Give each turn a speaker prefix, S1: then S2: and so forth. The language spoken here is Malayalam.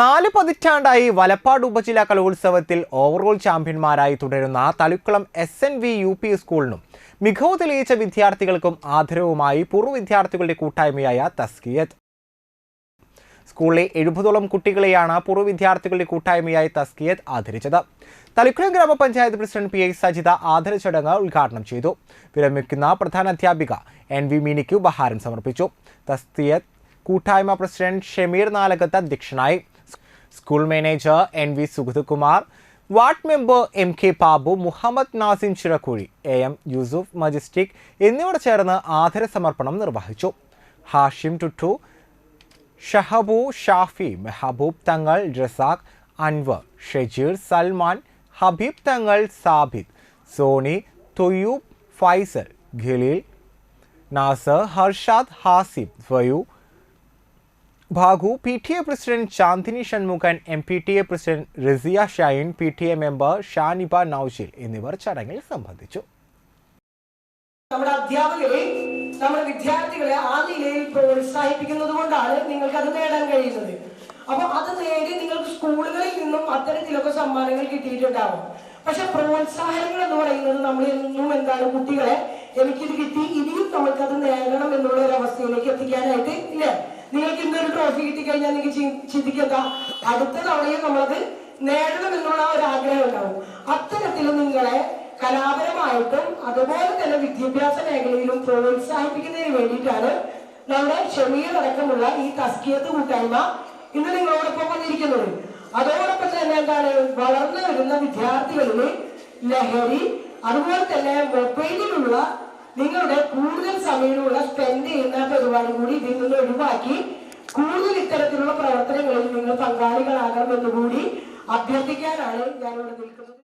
S1: നാല് പതിറ്റാണ്ടായി വലപ്പാട് ഉപജില്ലാ കലോത്സവത്തിൽ ഓവറോൾ ചാമ്പ്യന്മാരായി തുടരുന്ന Thalikkulam S N V U P സ്കൂളിനും മികവ് തെളിയിച്ച വിദ്യാർത്ഥികൾക്കും ആദരവുമായി പൂർവ വിദ്യാർത്ഥികളുടെ കൂട്ടായ്മയായ തസ്കിയത്ത്. സ്കൂളിലെ എഴുപതോളം കുട്ടികളെയാണ് പൂർവ വിദ്യാർത്ഥികളുടെ കൂട്ടായ്മയായി തസ്കിയത്ത് ആദരിച്ചത്. തളിക്കുളം ഗ്രാമപഞ്ചായത്ത് പ്രസിഡന്റ് പി ഐ സജിത ആദര ചടങ്ങ് ഉദ്ഘാടനം ചെയ്തു. വിരമിക്കുന്ന പ്രധാന അധ്യാപിക എൻ വി മീനിക്ക് ഉപഹാരം സമർപ്പിച്ചു. തസ്കിയത്ത് കൂട്ടായ്മ പ്രസിഡന്റ് ഷമീർ നാലകത്ത് അധ്യക്ഷനായി. School manager N V Sugathakumar ward member M K Babu Muhammad Nasin Chirakkuzhi A M Yusuf Majestic എന്നിവർ ചേർന്ന് ആദരസമർപ്പണം നിർവഹിച്ചു. ഹാഷിം ടുട്ടു ഷഹബു ഷാഫി മെഹബൂബ് തങ്ങൾ Razak Anwar Shajeer Salman Habeeb Thangal Sabid Soni Thoyyub Faisal Khaleel Nasar Harshad Hasib Fayu Bhagu P T A president Chandini Shanmukhan M P T A president Risiya Shine P T A member Shaniba Naushil എന്നിവർ ചടങ്ങിൽ സംബന്ധിച്ചു.
S2: നമ്മുടെ അധ്യാപകരെ നമ്മുടെ വിദ്യാർത്ഥികളെ ആ നിലയിൽ പ്രോത്സാഹിപ്പിക്കുന്നത് കൊണ്ടാണ് നിങ്ങൾക്ക് അത് നേടാൻ കഴിയുന്നത്. അപ്പൊ അത് നേടി നിങ്ങൾക്ക് സ്കൂളുകളിൽ നിന്നും അത്തരത്തിലൊക്കെ സമ്മാനങ്ങൾ കിട്ടിയിട്ടുണ്ടാവും. പക്ഷെ പ്രോത്സാഹനങ്ങൾ എന്ന് പറയുന്നത് നമ്മൾ എന്നും എന്താണ് കുട്ടികളെ എനിക്കിത് കിട്ടി ഇനിയും നമ്മൾക്കത് നേടണം എന്നുള്ള ഒരു അവസ്ഥയിലേക്ക് എത്തിക്കാനായിട്ട് ഇല്ലേ? ട്രോഫി കിട്ടിക്കഴിഞ്ഞാൽ ചിന്തിക്കുക അടുത്ത തവണയും നമ്മളത് നേടണം എന്നുള്ള ഒരു ആഗ്രഹം ഉണ്ടാവും. അത്തരത്തിൽ നിങ്ങളെ കലാപരമായിട്ടും അതുപോലെ തന്നെ വിദ്യാഭ്യാസ മേഖലയിലും പ്രോത്സാഹിപ്പിക്കുന്നതിന് വേണ്ടിയിട്ടാണ് നമ്മുടെ ഷമീർ അടക്കമുള്ള ഈ തസ്കിയത്ത് കൂട്ടായ്മ ഇന്ന് നിങ്ങളോടൊപ്പം വന്നിരിക്കുന്നത്. അതോടൊപ്പം തന്നെ എന്താണ്? വളർന്നു വരുന്ന വിദ്യാർത്ഥികളിൽ ലഹരി അതുപോലെ തന്നെ മൊബൈലിലുള്ള നിങ്ങളുടെ കൂടുതൽ സമയമുള്ള സ്പെൻഡ് ചെയ്യുന്ന പരിപാടി കൂടി ഇതിൽ നിന്ന് ഒഴിവാക്കി കൂടുതൽ ഇത്തരത്തിലുള്ള പ്രവർത്തനങ്ങളിൽ നിങ്ങൾ പങ്കാളികളാകണമെന്നുകൂടി അഭ്യർത്ഥിക്കാനാണ് ഞാനിവിടെ നിൽക്കുന്നത്.